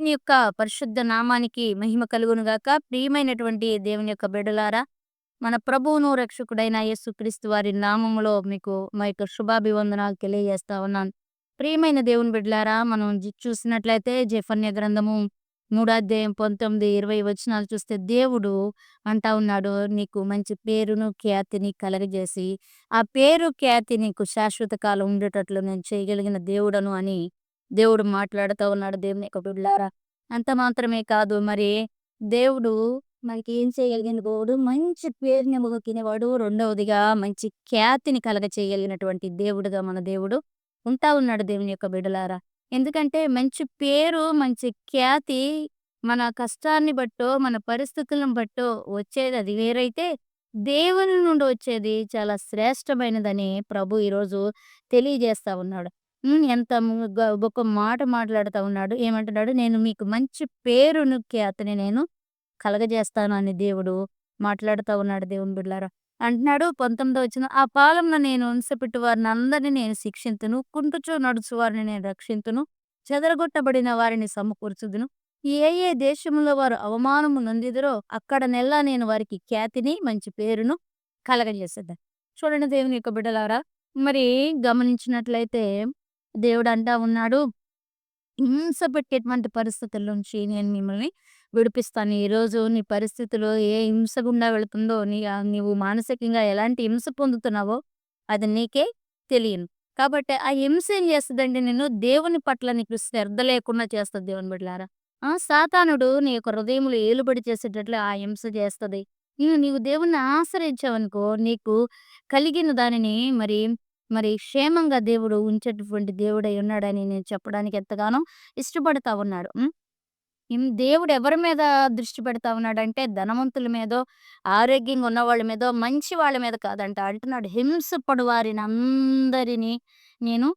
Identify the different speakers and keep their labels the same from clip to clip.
Speaker 1: దేవుని యొక్క పరిశుద్ధ నామానికి మహిమ కలుగును గాక. ప్రియమైనటువంటి దేవుని యొక్క బిడ్డలారా, మన ప్రభువును, రక్షకుడైన యేసుక్రీస్తు వారి నామములో మీకు మా యొక్క శుభాభివందనాలు తెలియజేస్తా ఉన్నాను. ప్రియమైన దేవుని బిడ్డలారా, మనం చూసినట్లయితే జెఫన్య గ్రంథము మూడో అధ్యాయం 19, 20 వచనాలు చూస్తే దేవుడు అంటా ఉన్నాడు, నీకు మంచి పేరును, ఖ్యాతిని కలగజేసి, ఆ పేరు, ఖ్యాతి నీకు శాశ్వత కాలం ఉండేటట్లు నేను చేయగలిగిన దేవుడను అని దేవుడు మాట్లాడుతూ ఉన్నాడు దేవుని యొక్క బిడ్డలారా. అంత మాత్రమే కాదు మరి దేవుడు మనకి ఏం చేయగలిగిన దేవుడు మంచి పేరుని మొగకినవాడు రెండవదిగా మంచి ఖ్యాతిని కలగ చేయగలిగినటువంటి దేవుడుగా మన దేవుడు ఉంటా ఉన్నాడు దేవుని యొక్క బిడలారా ఎందుకంటే మంచి పేరు, మంచి ఖ్యాతి మన కష్టాన్ని బట్టో, మన పరిస్థితులను బట్టో వచ్చేది అది వేరైతే, దేవుని నుండి వచ్చేది చాలా శ్రేష్టమైనదని ప్రభు ఈరోజు తెలియజేస్తా ఉన్నాడు. హ్మ్. ఎంత ము గ మాట మాట్లాడుతా ఉన్నాడు. ఏమంటున్నాడు? నేను మీకు మంచి పేరును, ఖ్యాతిని నేను కలగజేస్తాను అని దేవుడు మాట్లాడుతా ఉన్నాడు దేవుని బిడ్డలారా. అంటున్నాడు 19 వచనం ఆ కాలంలో నేను హింసపెట్టు వారినందరిని నేను శిక్షింతును. కుంటుచూ నడుచు వారిని నేను రక్షింతును. చెదరగొట్టబడిన వారిని సమకూర్చుదును. ఏ ఏ దేశములో వారు అవమానము నొందిదరో అక్కడనెల్లా నేను వారికి ఖ్యాతిని, మంచి పేరును కలగజేసేదను. చూడండి దేవుని యొక్క బిడ్డలారా, మరి గమనించినట్లయితే దేవుడు అంటా ఉన్నాడు, హింస పెట్టేటువంటి పరిస్థితుల నుంచి నేను మిమ్మల్ని విడిపిస్తాను. ఈరోజు నీ పరిస్థితిలో ఏ హింస గుండా వెళుతుందో, నీ నీవు మానసికంగా ఎలాంటి హింస పొందుతున్నావో అది నీకే తెలియను. కాబట్టి ఆ హింస ఏం చేస్తుందంటే నేను దేవుని పట్ల నీకు శ్రద్ధ లేకుండా చేస్తుంది దేవుని బిడ్డలారా. ఆ! సాతానుడు నీ యొక్క హృదయంలో ఏలుబడి చేసేటట్లు ఆ హింస చేస్తది. నీవు నీవు దేవుణ్ణి ఆశ్రయించావనుకో నీకు కలిగిన దానిని మరి మరి క్షేమంగా దేవుడు ఉంచేటటువంటి దేవుడై ఉన్నాడని నేను చెప్పడానికి ఎంతగానో ఇష్టపడతా ఉన్నాడు. దేవుడు ఎవరి మీద దృష్టి పెడతా ఉన్నాడంటే ధనవంతుల మీదో, ఆరోగ్యంగా ఉన్న వాళ్ళ మీదో, మంచి వాళ్ళ మీద కాదంట. అంటున్నాడు హింస పడువారిని అందరినీ నేను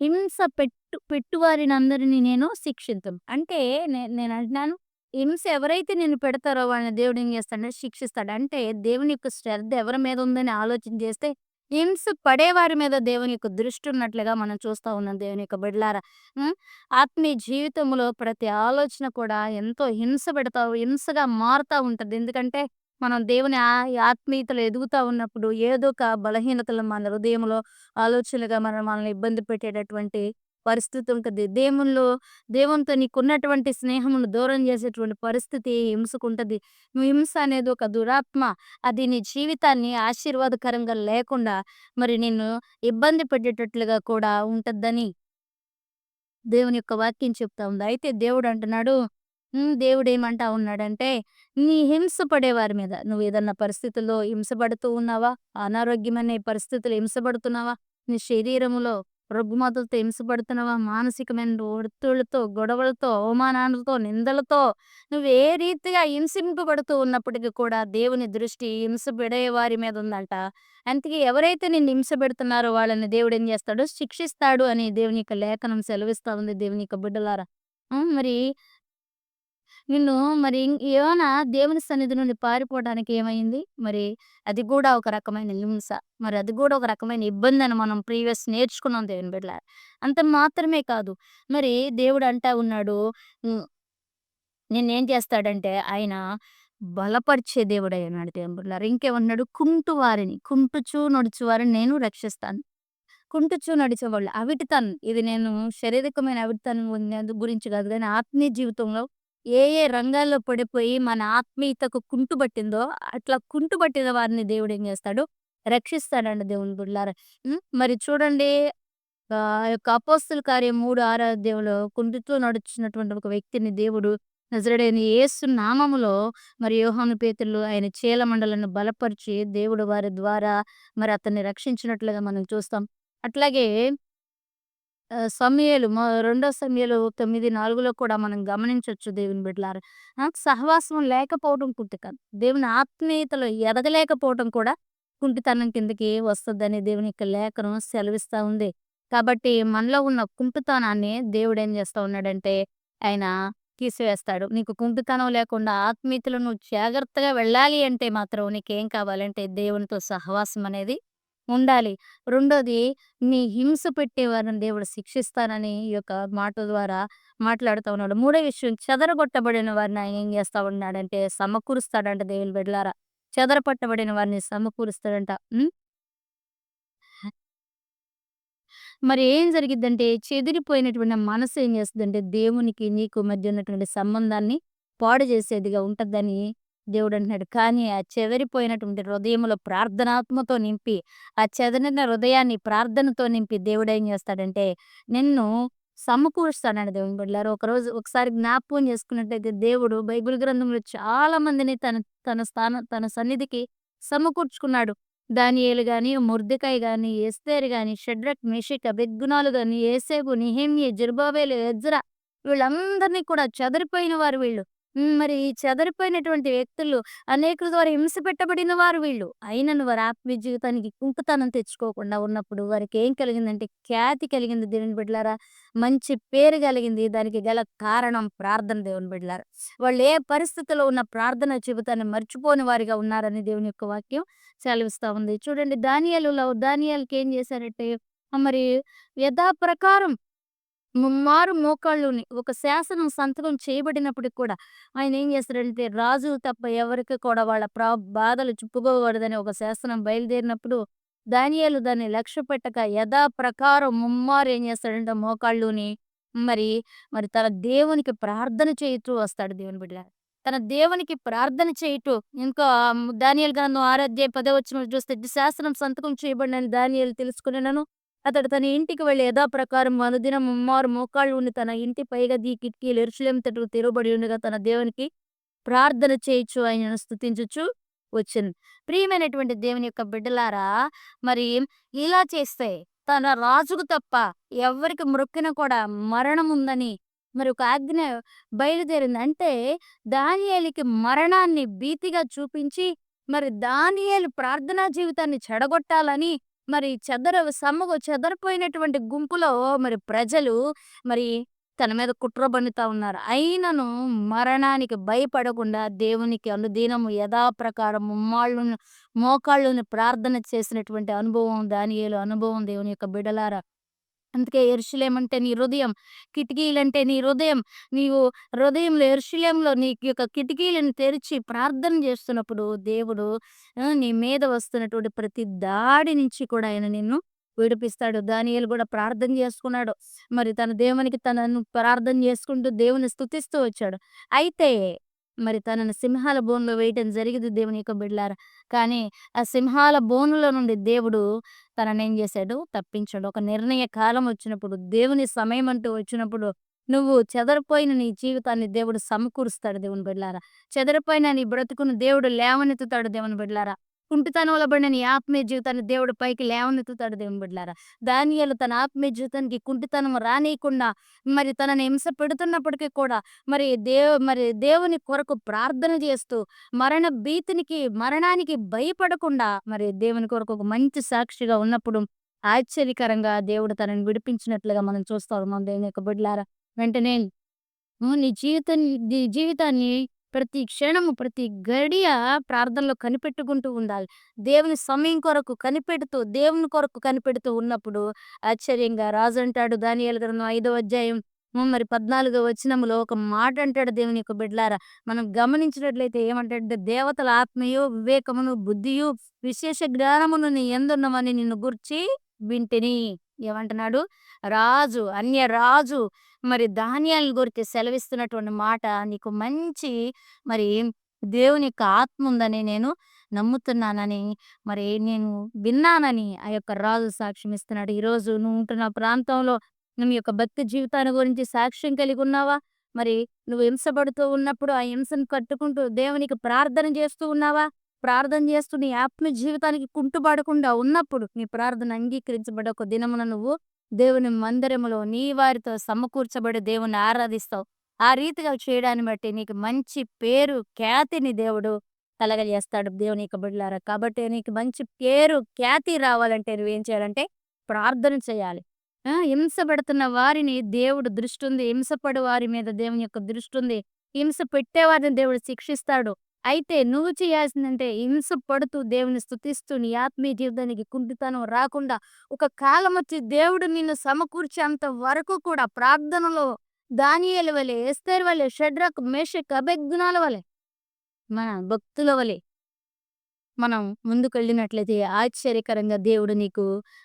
Speaker 1: హింస పెట్టు పెట్టువారినందరిని నేను శిక్షిద్దాం అంటే నేను అంటున్నాను హింస ఎవరైతే నేను పెడతారో వాళ్ళని దేవుడు ఏం చేస్తాడంటే శిక్షిస్తాడు. అంటే దేవుని యొక్క శ్రద్ధ ఎవరి మీద ఉందని ఆలోచన చేస్తే హింస పడేవారి మీద దేవుని యొక్క దృష్టి ఉన్నట్లుగా మనం చూస్తా ఉన్నాం దేవుని యొక్క బిడ్లారా ఆత్మీయ జీవితంలో ప్రతి ఆలోచన కూడా ఎంతో హింస పెడతా హింసగా మారుతా ఉంటుంది. ఎందుకంటే మనం దేవుని ఆ ఎదుగుతూ ఎదుగుతా ఉన్నప్పుడు ఏదో ఒక బలహీనతలు మన హృదయంలో ఆలోచనలుగా మనం మనల్ని ఇబ్బంది పెట్టేటటువంటి పరిస్థితి ఉంటుంది దేవునిలో దేవునితో నీకున్నటువంటి స్నేహమును దూరం చేసేటువంటి పరిస్థితి హింసకుంటది. నువ్వు హింస అనేది ఒక దురాత్మ. అది నీ జీవితాన్ని ఆశీర్వాదకరంగా లేకుండా మరి నిన్ను ఇబ్బంది పెట్టేటట్లుగా కూడా ఉంటుందని దేవుని యొక్క వాక్యం చెప్తా ఉంది. అయితే దేవుడు అంటున్నాడు దేవుడు ఏమంటా ఉన్నాడంటే, నీ హింస పడేవారి మీద నువ్వు ఏదన్నా పరిస్థితుల్లో హింసపడుతూ ఉన్నావా? అనారోగ్యమనే పరిస్థితులు హింసపడుతున్నావా? నీ శరీరములో రుగ్మతలతో హింసపడుతున్నావా? మానసికమైన ఒత్తిళ్ళతో గొడవలతో, అవమానాలతో, నిందలతో నువ్వు ఏ రీతిగా హింసింపబడుతూ ఉన్నప్పటికీ కూడా దేవుని దృష్టి హింస పడేవారి మీద ఉందంట. అందుకే ఎవరైతే నిన్ను హింస పెడుతున్నారో వాళ్ళని దేవుడు ఏం చేస్తాడు? శిక్షిస్తాడు అని దేవుని యొక్క లేఖనం సెలవిస్తా ఉంది దేవుని యొక్క బిడ్డలారా. మరి నిన్ను మరి ఇం యోన దేవుని సన్నిధి నుండి పారిపోవడానికి ఏమైంది? మరి అది గూడా ఒక రకమైన హింస. మరి అది గూడా ఒక రకమైన ఇబ్బందని మనం ప్రీవియస్ నేర్చుకున్నాం దేవుని బిడ్డలారా. అంత మాత్రమే కాదు. మరి దేవుడు అంటా ఉన్నాడు హ్మ్. నిన్నేం చేస్తాడంటే ఆయన బలపరిచే దేవుడై ఉన్నాడు దేవుని బిడ్డలారా. ఇంకేమన్నాడు? కుంటువారిని, కుంటుచు నడుచు వారిని నేను రక్షిస్తాను. కుంటుచూ నడిచేవాళ్ళు అవిటితనం ఇది నేను శారీరకమైన అవిటితనం గురించి కాదు గానీ ఆత్మీయ జీవితంలో ఏ ఏ రంగాల్లో పడిపోయి మన ఆత్మీయతకు కుంటుబట్టిందో అట్లా కుంటుబట్టిన వారిని దేవుడు ఏం చేస్తాడు? రక్షిస్తాడంట దేవుని బిడ్డలారా. హ్మ్. మరి చూడండి ఆ యొక్క అపోస్తుల కార్యం 3, 6 అధ్యాయంలో కుంటితో నడుచున్నటువంటి ఒక వ్యక్తిని దేవుడు నజరుడైన యేసు నామములో మరి యోహాను పేతులు ఆయన చీలమండలను బలపరిచి దేవుడు వారి ద్వారా మరి అతన్ని రక్షించినట్లుగా మనం చూస్తాం. అట్లాగే సమయాలు రెండో సమయాలు తొమ్మిది నాలుగులో కూడా మనం గమనించొచ్చు దేవుని బిడ్డలారు సహవాసం లేకపోవడం కుంటి దేవుని ఆత్మీయతలో ఎదగలేకపోవడం కూడా కుంటితనం కిందకి వస్తుందని దేవుని యొక్క లేఖనం సెలవిస్తా ఉంది. కాబట్టి మనలో ఉన్న కుంటితనాన్ని దేవుడు ఏం చేస్తా ఉన్నాడంటే ఆయన తీసివేస్తాడు. నీకు కుంటితనం లేకుండా ఆత్మీయతలు నువ్వు జాగ్రత్తగా వెళ్ళాలి అంటే మాత్రం నీకేం కావాలంటే దేవునితో సహవాసం అనేది ఉండాలి. రెండోది నీ హింస పెట్టేవారిని దేవుడు శిక్షిస్తానని ఈ యొక్క మాట ద్వారా మాట్లాడుతా ఉన్నాడు. మూడో విషయం చెదరగొట్టబడిన వారిని ఆయన ఏం చేస్తా ఉన్నాడంటే సమకూరుస్తాడంట దేవుని బిడ్డలారా. చెదరపట్టబడిన వారిని సమకూరుస్తాడంట. మరి ఏం జరిగిద్దంటే చెదిరిపోయినటువంటి మనసు ఏం చేస్తుందంటే దేవునికి నీకు మధ్య ఉన్నటువంటి సంబంధాన్ని పాడు చేసేదిగా ఉంటదని దేవుడు అంటున్నాడు. కానీ ఆ చెదరిపోయినటువంటి హృదయంలో ప్రార్థనాత్మతో నింపి, ఆ చెదరిన హృదయాన్ని ప్రార్థనతో నింపి దేవుడు ఏం చేస్తాడంటే నిన్ను సమకూరుస్తాడంట దేవుని బిడ్డలారా. ఒకరోజు ఒకసారి జ్ఞాపకం చేసుకున్నట్టయితే దేవుడు బైబిల్ గ్రంథంలో చాలా మందిని తన తన స్థానం తన సన్నిధికి సమకూర్చుకున్నాడు. దానియేలు గాని, మొర్దెకాయి గాని, ఎస్తేరు గాని, షడ్రక్, మిషిక్ అభిజ్ఞాలు గాని, యేసేపు, నిహేమి జెరుబ్బాబెలు, ఎజ్రా వీళ్ళందరినీ కూడా చెదరిపోయిన వారు వీళ్ళు. హ్మ్. మరి ఈ చెదరిపోయినటువంటి వ్యక్తులు అనేకుల ద్వారా హింస పెట్టబడిన వారు వీళ్ళు. అయినను వారి ఆత్మీయ జీవితానికి కుంకుతనం తెచ్చుకోకుండా ఉన్నప్పుడు వారికేం కలిగిందంటే ఖ్యాతి కలిగింది దేవుని బిడ్డలారా. మంచి పేరు కలిగింది. దానికి గల కారణం ప్రార్థన దేవుని బిడ్డలారా. వాళ్ళు ఏ పరిస్థితిలో ఉన్న ప్రార్థన జీవితాన్ని మర్చిపోని వారిగా ఉన్నారని దేవుని యొక్క వాక్యం సెలవిస్తా ఉంది. చూడండి దానియేలులో దానియేలుకి ఏం చేశారంటే మరి యథాప్రకారం ముమ్మారు మోకాళ్ళుని ఒక శాసనం సంతకం చేయబడినప్పటికి కూడా ఆయన ఏం చేస్తాడంటే రాజు తప్ప ఎవరికి కూడా వాళ్ళ ప్రా బాధలు చుప్పుకోకూడదని ఒక శాసనం బయలుదేరినప్పుడు దానియాలు దాన్ని లక్ష్య పెట్టక యథాప్రకారం ముమ్మారు ఏం చేస్తాడంటే మోకాళ్ళుని మరి మరి తన దేవునికి ప్రార్థన చేయుతూ వస్తాడు దేవుని బిడ్డ. తన దేవునికి ప్రార్థన చేయుటూ ఇంకా దానియేలు గ్రంథం ఆరాధ్య పదవచ్చిన చూస్తే శాసనం సంతకం చేయబడినని దానియేలు తెలుసుకునేనను అతడు తన ఇంటికి వెళ్ళి యథాప్రకారం అనుదినం ముమ్మారు మోకాళ్ళు ఉండి తన ఇంటి పైగది కిటికీలు ఎరుసలేం తట్టు తెరవబడి ఉండగా తన దేవునికి ప్రార్థన చేయొచ్చు ఆయనను స్థుతించచ్చు వచ్చింది ప్రియమైనటువంటి దేవుని యొక్క బిడ్డలారా మరి ఇలా చేస్తే తన రాజుకు తప్ప ఎవ్వరికి మృక్కిన కూడా మరణం ఉందని మరి ఒక ఆజ్ఞ బయలుదేరింది. అంటే దానియేలికి మరణాన్ని భీతిగా చూపించి మరి దానియేలు ప్రార్థనా జీవితాన్ని చెడగొట్టాలని మరి చెదర సమ్మగు చెదరిపోయినటువంటి గుంపులో మరి ప్రజలు మరి తన మీద కుట్ర పన్నుతా ఉన్నారు. అయినను మరణానికి భయపడకుండా దేవునికి అనుదీనము యథాప్రకారం ముమ్మాళ్ళును మోకాళ్ళుని ప్రార్థన చేసినటువంటి అనుభవం దానియేలు అనుభవం దేవుని యొక్క బిడలారా అందుకే యెరూషలేం అంటే నీ హృదయం. కిటికీలంటే నీ హృదయం. నీవు హృదయంలో యెరూషలేంలో నీ యొక్క కిటికీలను తెరిచి ప్రార్థన చేస్తున్నప్పుడు దేవుడు ఆహ్, నీ మీద వస్తున్నటువంటి ప్రతి దాడి నుంచి కూడా ఆయన నిన్ను విడిపిస్తాడు. దానియేలు కూడా ప్రార్థన చేసుకున్నాడు. మరి తన దేవునికి తనను ప్రార్థన చేసుకుంటూ దేవుని స్తుతిస్తూ వచ్చాడు. అయితే మరి తనను సింహాల బోనులో వేయటం జరిగింది దేవుని యొక్క బిడ్డలారా. కానీ ఆ సింహాల బోనులో నుండి దేవుడు తననేం చేశాడు తప్పించాడు. ఒక నిర్ణయ కాలం వచ్చినప్పుడు దేవుని సమయం అంటూ వచ్చినప్పుడు నువ్వు చెదరిపోయిన నీ జీవితాన్ని దేవుడు సమకూరుస్తాడు దేవుని బిడ్డలారా. చెదరిపోయిన నీ బ్రతుకును దేవుడు లేవనెత్తుతాడు దేవుని బిడ్డలారా. కుంటితనంలో పడిన నీ ఆత్మీయ జీవితాన్ని దేవుడు పైకి లేవనెత్తుతాడు దేవుని బిడ్డలారా. దానియాలు తన ఆత్మీయ జీవితానికి కుంటితనం రానియకుండా మరి తనని హింస పెడుతున్నప్పటికీ కూడా మరి దేవు మరి దేవుని కొరకు ప్రార్థన చేస్తూ మరణ భీతినికి మరణానికి భయపడకుండా మరి దేవుని కొరకు ఒక మంచి సాక్షిగా ఉన్నప్పుడు ఆశ్చర్యకరంగా దేవుడు తనని విడిపించినట్లుగా మనం చూస్తాం మన దేవుని యొక్క బిడ్డలారా. వెంటనే నీ జీవితం నీ జీవితాన్ని ప్రతి క్షణము, ప్రతి గడియ ప్రార్థనలో కనిపెట్టుకుంటూ ఉండాలి. దేవుని సమయం కొరకు కనిపెడుతూ, దేవుని కొరకు కనిపెడుతూ ఉన్నప్పుడు ఆశ్చర్యంగా రాజు అంటాడు దానియాల గ్రంథం ఐదో అధ్యాయం మరి 14 వచనములో ఒక మాట అంటాడు దేవుని యొక్క బిడ్డలారా. మనం గమనించినట్లయితే ఏమంటాడంటే దేవతల ఆత్మయు, వివేకమును, బుద్ధియు, విశేష జ్ఞానమును నీ యందున్నవని నిన్ను గూర్చి వింటిని. ఏమంటున్నాడు? రాజు, అన్య రాజు మరి ధాన్యాలను గురించి సెలవిస్తున్నటువంటి మాట నీకు మంచి మరి దేవుని యొక్క ఆత్మ ఉందని నేను నమ్ముతున్నానని మరి నేను విన్నానని ఆ యొక్క రాజు సాక్ష్యం ఇస్తున్నాడు. ఈరోజు నువ్వు ఉంటున్న ప్రాంతంలో నీ యొక్క భక్తి జీవితాన్ని గురించి సాక్ష్యం కలిగి ఉన్నావా? మరి నువ్వు హింసపడుతూ ఉన్నప్పుడు ఆ హింసను కట్టుకుంటూ దేవునికి ప్రార్థన చేస్తూ ఉన్నావా? ప్రార్థన చేస్తూ నీ ఆత్మ జీవితానికి కుంటుపడకుండా ఉన్నప్పుడు నీ ప్రార్థన అంగీకరించబడే ఒక దినమున నువ్వు దేవుని మందిరములో నీ వారితో సమకూర్చబడి దేవుని ఆరాధిస్తావు. ఆ రీతిగా చేయడాన్ని బట్టి నీకు మంచి పేరు, ఖ్యాతిని దేవుడు కలగజేస్తాడు దేవుని యొక్క బిడ్డలారా. కాబట్టి నీకు మంచి పేరు, ఖ్యాతి రావాలంటే నువ్వేం చేయాలంటే ప్రార్థన చేయాలి. ఆ! వారిని దేవుడు దృష్టి ఉంది. హింసపడు వారి మీద దేవుని యొక్క దృష్టి ఉంది. హింస పెట్టేవారిని దేవుడు శిక్షిస్తాడు. అయితే నువ్వు చేయాల్సిందంటే హింస పడుతూ దేవుని స్థుతిస్తూ నీ ఆత్మీయ జీవితానికి కుంటితనం రాకుండా ఒక కాలం వచ్చి దేవుడు నిన్ను సమకూర్చేంత వరకు కూడా ప్రార్థనలో దానియల వలె ఎస్తేర్ వలె షడ్రక్ మేషక్ అభెజ్ఞాల వలె మన భక్తుల వలె మనం ముందుకెళ్ళినట్లయితే ఆశ్చర్యకరంగా దేవుడు నీకు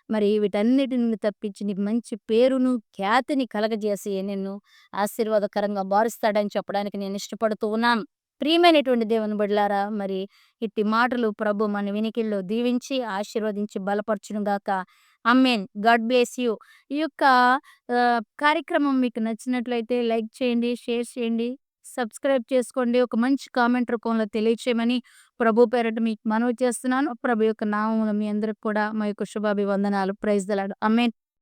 Speaker 1: మరి వీటన్నిటి నుండి తప్పించి నీకు మంచి పేరును ఖ్యాతిని కలగజేసి నిన్ను ఆశీర్వాదకరంగా మారుస్తాడని చెప్పడానికి నేను ఇష్టపడుతూ ఉన్నాను. ప్రియమైనటువంటి దేవుని బిడ్డలారా మరి ఇట్టి మాటలు ప్రభు మన వినికిల్లో దీవించి ఆశీర్వదించి బలపరచునుగాక. Amen God bless you. ఈ యొక్క కార్యక్రమం మీకు నచ్చినట్లయితే లైక్ చేయండి షేర్ చేయండి సబ్స్క్రైబ్ చేసుకోండి. ఒక మంచి కామెంట్ రూపంలో తెలియచేయమని ప్రభు పేరట మీకు మనవి చేస్తున్నాను. ప్రభు యొక్క నామములు మీ అందరికి కూడా మా యొక్క శుభాభివందనాలు. ప్రైజ్ దలాడు అమ్మేన్